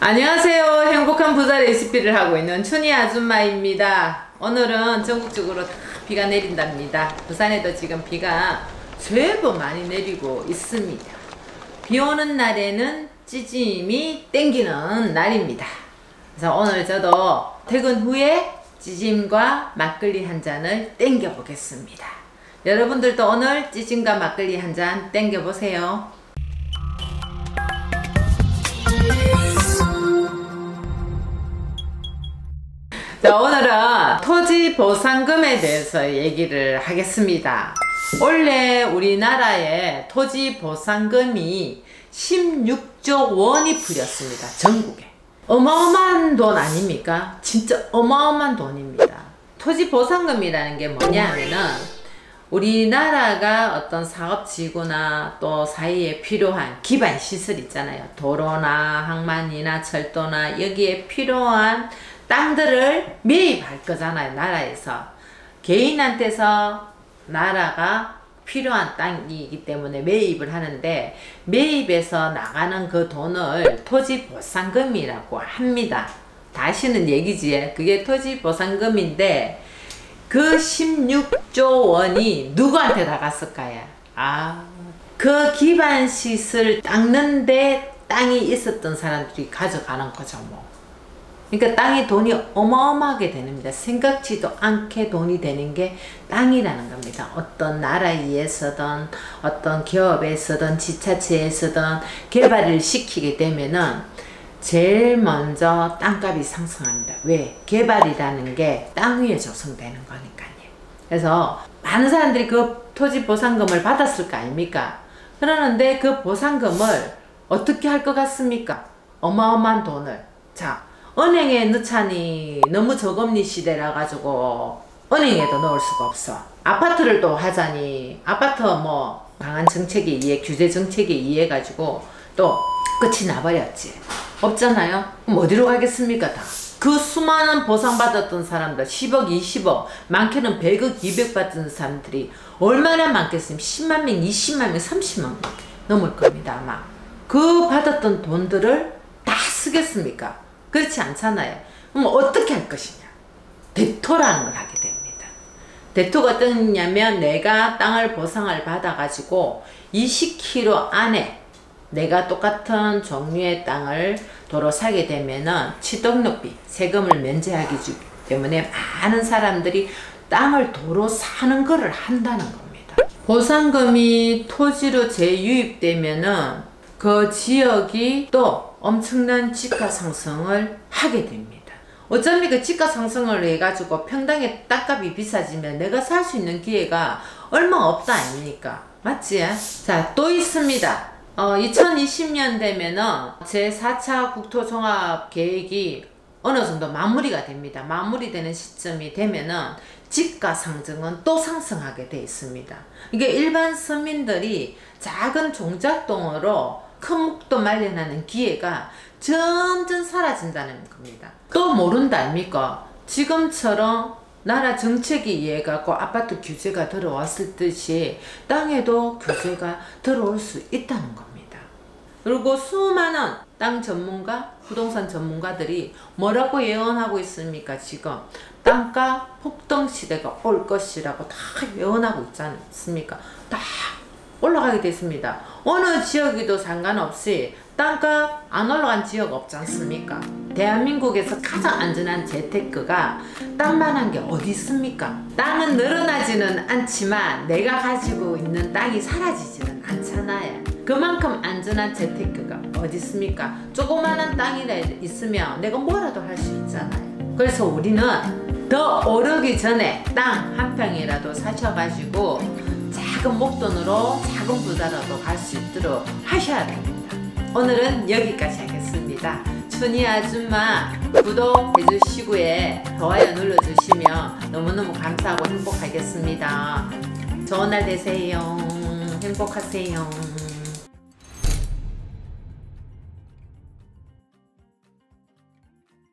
안녕하세요. 행복한 부자 레시피를 하고 있는 춘희 아줌마입니다. 오늘은 전국적으로 다 비가 내린답니다. 부산에도 지금 비가 제법 많이 내리고 있습니다. 비 오는 날에는 찌짐이 땡기는 날입니다. 그래서 오늘 저도 퇴근 후에 찌짐과 막걸리 한 잔을 땡겨 보겠습니다. 여러분들도 오늘 찌짐과 막걸리 한 잔 땡겨 보세요. 자, 오늘은 토지 보상금에 대해서 얘기를 하겠습니다. 원래 우리나라에 토지 보상금이 16조 원이 풀렸습니다. 전국에. 어마어마한 돈 아닙니까? 진짜 어마어마한 돈입니다. 토지 보상금이라는 게 뭐냐 하면은 우리나라가 어떤 사업지구나 또 사이에 필요한 기반 시설 있잖아요. 도로나 항만이나 철도나 여기에 필요한 땅들을 매입할 거잖아요. 나라에서. 개인한테서 나라가 필요한 땅이기 때문에 매입을 하는데 매입에서 나가는 그 돈을 토지보상금이라고 합니다. 다시는 얘기지. 그게 토지보상금인데 그 16조 원이 누구한테 나갔을까요? 아, 그 기반 시설 닦는데 땅이 있었던 사람들이 가져가는 거죠, 뭐. 그러니까 땅에 돈이 어마어마하게 되는니다 생각지도 않게 돈이 되는 게 땅이라는 겁니다. 어떤 나라에서든 어떤 기업에서든 지자체에서든 개발을 시키게 되면은 제일 먼저 땅값이 상승합니다. 왜? 개발이라는 게 땅 위에 조성되는 거니까요. 그래서 많은 사람들이 그 토지 보상금을 받았을 거 아닙니까? 그러는데 그 보상금을 어떻게 할 것 같습니까? 어마어마한 돈을. 자, 은행에 넣자니 너무 저금리 시대라 가지고 은행에도 넣을 수가 없어. 아파트를 또 하자니 아파트 뭐 강한 정책에 의해 규제 정책에 의해 가지고 또 끝이 나버렸지. 없잖아요. 그럼 어디로 가겠습니까 다. 그 수많은 보상받았던 사람들 10억 20억 많게는 100억 200 받은 사람들이 얼마나 많겠습니까 10만 명 20만 명 30만 명 넘을 겁니다 아마 그 받았던 돈들을 다 쓰겠습니까 그렇지 않잖아요. 그럼 어떻게 할 것이냐? 대토라는 걸 하게 됩니다. 대토가 어떠냐면 내가 땅을 보상을 받아가지고 20km 안에 내가 똑같은 종류의 땅을 도로 사게 되면은 취득록비, 세금을 면제하기 때문에 많은 사람들이 땅을 도로 사는 것을 한다는 겁니다. 보상금이 토지로 재유입되면은 그 지역이 또 엄청난 지가 상승을 하게 됩니다. 어쩝니까 지가 상승을 해가지고 평당의 땅값이 비싸지면 내가 살 수 있는 기회가 얼마 없다 아닙니까? 맞지? 자, 또 있습니다. 어, 2020년 되면은 제4차 국토종합 계획이 어느 정도 마무리가 됩니다. 마무리되는 시점이 되면은 집가 상승은 또 상승하게 돼 있습니다. 이게 일반 서민들이 작은 종잣돈으로 큰 목도 마련하는 기회가 점점 사라진다는 겁니다. 또 모른다 아닙니까? 지금처럼 나라 정책에 의해 갖고 아파트 규제가 들어왔을 듯이 땅에도 규제가 들어올 수 있다는 겁니다. 그리고 수많은 땅 전문가, 부동산 전문가들이 뭐라고 예언하고 있습니까? 지금 땅가 폭등 시대가 올 것이라고 다 예언하고 있지 않습니까? 다 올라가게 됐습니다. 어느 지역이도 상관없이 땅값 안 올라간 지역 없지 않습니까? 대한민국에서 가장 안전한 재테크가 땅만한 게 어디 있습니까? 땅은 늘어나지는 않지만 내가 가지고 있는 땅이 사라지지는 않잖아요. 그만큼 안전한 재테크가 어디 있습니까? 조그마한 땅이라 있으면 내가 뭐라도 할 수 있잖아요. 그래서 우리는 더 오르기 전에 땅 한 평이라도 사셔가지고 작은 목돈으로 작은 부자라도 갈 수 있도록 하셔야 됩니다. 오늘은 여기까지 하겠습니다. 춘희 아줌마 구독해 주시고요. 좋아요 눌러주시면 너무너무 감사하고 행복하겠습니다. 좋은 날 되세요. 행복하세요.